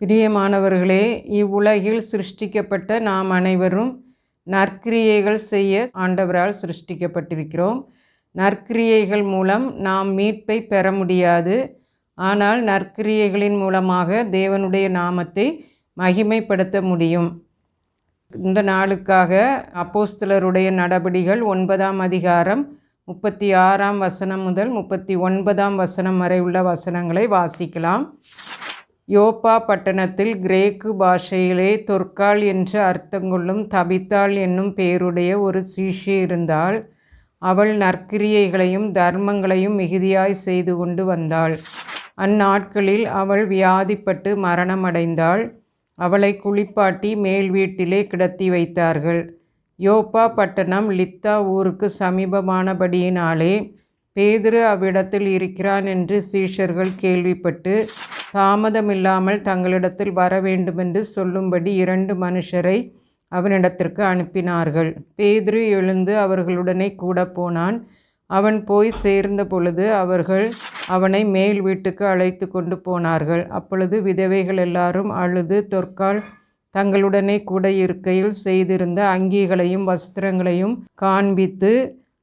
பிரியமானவர்களே இவ்வுலகில் சிருஷ்டிக்கப்பட்ட நாம் அனைவரும் நற்கிரியைகள் செய்ய ஆண்டவரால் சிருஷ்டிக்கப்பட்டிருக்கிறோம். நற்கிரியைகள் மூலம் நாம் மீட்பை பெற முடியாது. ஆனால் நற்கிரியைகளின் மூலமாக தேவனுடைய நாமத்தை மகிமைப்படுத்த முடியும். இந்த நாளுக்காக அப்போஸ்தலருடைய நடபடிகள் ஒன்பதாம் அதிகாரம் முப்பத்தி ஆறாம் வசனம் முதல் முப்பத்தி ஒன்பதாம் வசனம் வரை உள்ள வசனங்களை வாசிக்கலாம். யோப்பா பட்டணத்தில் கிரேக்கு பாஷையிலே தொற்கால் என்று அர்த்தங்கொள்ளும் தபித்தாள் என்னும் பெயருடைய ஒரு சீஷி இருந்தால் அவள் நற்கிரியைகளையும் தர்மங்களையும் மிகுதியாய் செய்து கொண்டு வந்தாள். அந்நாட்களில் அவள் வியாதிப்பட்டு மரணமடைந்தாள். அவளை குளிப்பாட்டி மேல் வீட்டிலே கிடத்தி வைத்தார்கள். யோப்பா பட்டணம் லித்தா ஊருக்கு சமீபமானபடியினாலே பேதுரு அவ்விடத்தில் இருக்கிறான் என்று சீஷர்கள் கேள்விப்பட்டு தாமதமில்லாமல் தங்களிடத்தில் வர வேண்டுமென்று சொல்லும்படி இரண்டு மனுஷரை அவனிடத்திற்கு அனுப்பினார்கள். பேதுரு எழுந்து அவர்களுடனே கூட போனான். அவன் போய் சேர்ந்த பொழுது அவர்கள் அவனை மேல் வீட்டுக்கு அழைத்து கொண்டு போனார்கள். அப்பொழுது விதவைகள் எல்லாரும் அழுது தொற்கால் தங்களுடனே கூட இருக்கையில் செய்திருந்த அங்கிகளையும் வஸ்திரங்களையும் காண்பித்து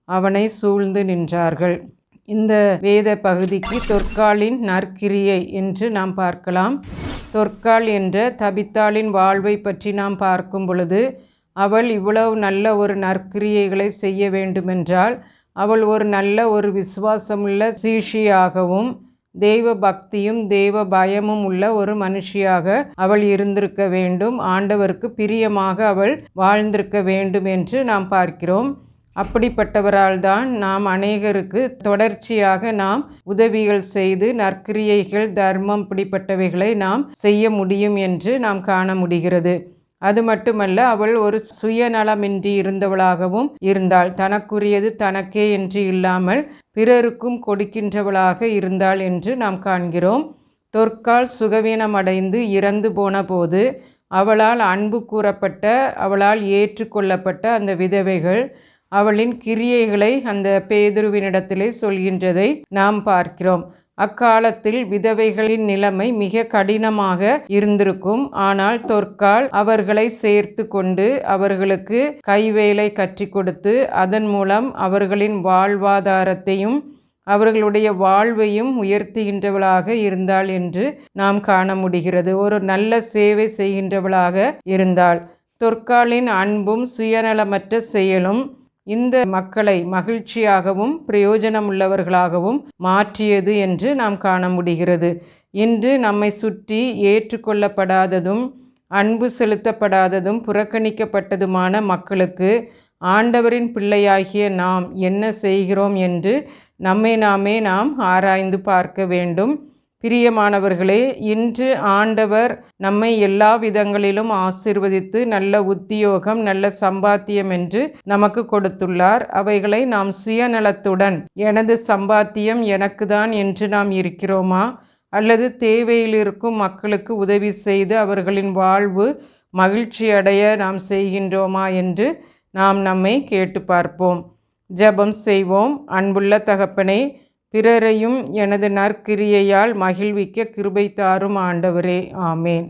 அவனை சூழ்ந்து நின்றார்கள். இந்த வேத பகுதிக்கு தொற்காலின் நற்கிரியை என்று நாம் பார்க்கலாம். தொற்கால் என்ற தபித்தாளின் வாழ்வை பற்றி நாம் பார்க்கும் பொழுது அவள் இவ்வளவு நல்ல ஒரு நற்கிரியைகளை செய்ய வேண்டுமென்றால் அவள் ஒரு நல்ல ஒரு விசுவாசமுள்ள சீஷியாகவும் தெய்வ பக்தியும் தெய்வ பயமும் உள்ள ஒரு மனுஷியாக அவள் இருந்திருக்க வேண்டும். ஆண்டவருக்கு பிரியமாக அவள் வாழ்ந்திருக்க வேண்டும் என்று நாம் பார்க்கிறோம். அப்படிப்பட்டவரால் தான் நாம் அநேகருக்கு தொடர்ச்சியாக நாம் உதவிகள் செய்து நற்கிரியைகள் தர்மம் இப்படிப்பட்டவைகளை நாம் செய்ய முடியும் என்று நாம் காண முடிகிறது. அது மட்டுமல்ல அவள் ஒரு சுயநலமின்றி இருந்தவளாகவும் இருந்தாள். தனக்குரியது தனக்கே என்று இல்லாமல் பிறருக்கும் கொடுக்கின்றவளாக இருந்தாள் என்று நாம் காண்கிறோம். தொற்கால் சுகவீனமடைந்து இறந்து போன போது அவளால் அன்பு கூறப்பட்ட அவளால் ஏற்றுக்கொள்ளப்பட்ட அந்த விதவைகள் அவளின் கிரியைகளை அந்த பேதுருவினிடத்திலே சொல்கின்றதை நாம் பார்க்கிறோம். அக்காலத்தில் விதவைகளின் நிலைமை மிக கடினமாக இருந்திருக்கும். ஆனால் தொற்கால் அவர்களை சேர்த்து கொண்டு அவர்களுக்கு கைவேலை கற்றுக் கொடுத்து அதன் மூலம் அவர்களின் வாழ்வாதாரத்தையும் அவர்களுடைய வாழ்வையும் உயர்த்துகின்றவளாக இருந்தாள் என்று நாம் காண முடிகிறது. ஒரு நல்ல சேவை செய்கின்றவளாக இருந்தாள். தொற்காலின் அன்பும் சுயநலமற்ற செயலும் இந்த மக்களை மகிழ்ச்சியாகவும் பிரயோஜனமுள்ளவர்களாகவும் மாற்றியது என்று நாம் காண முடிகிறது. இன்று நம்மை சுற்றி ஏற்றுக்கொள்ளப்படாததும் அன்பு செலுத்தப்படாததும் புறக்கணிக்கப்பட்டதுமான மக்களுக்கு ஆண்டவரின் பிள்ளையாகிய நாம் என்ன செய்கிறோம் என்று நம்மை நாமே நாம் ஆராய்ந்து பார்க்க வேண்டும். பிரியமானவர்களே இன்று ஆண்டவர் நம்மை எல்லா விதங்களிலும் ஆசிர்வதித்து நல்ல உத்தியோகம் நல்ல சம்பாத்தியம் என்று நமக்கு கொடுத்துள்ளார். அவைகளை நாம் சுயநலத்துடன் எனது சம்பாத்தியம் எனக்கு தான் என்று நாம் இருக்கிறோமா? அல்லது தேவையில் இருக்கும் மக்களுக்கு உதவி செய்து அவர்களின் வாழ்வு மகிழ்ச்சி அடைய நாம் செய்கின்றோமா? என்று நாம் நம்மை கேட்டு பார்ப்போம். ஜெபம் செய்வோம். அன்புள்ள தகப்பனே பிறரையும் எனது நற்கிரியையால் மகிழ்விக்க கிருபை தாரும் ஆண்டவரே. ஆமேன்.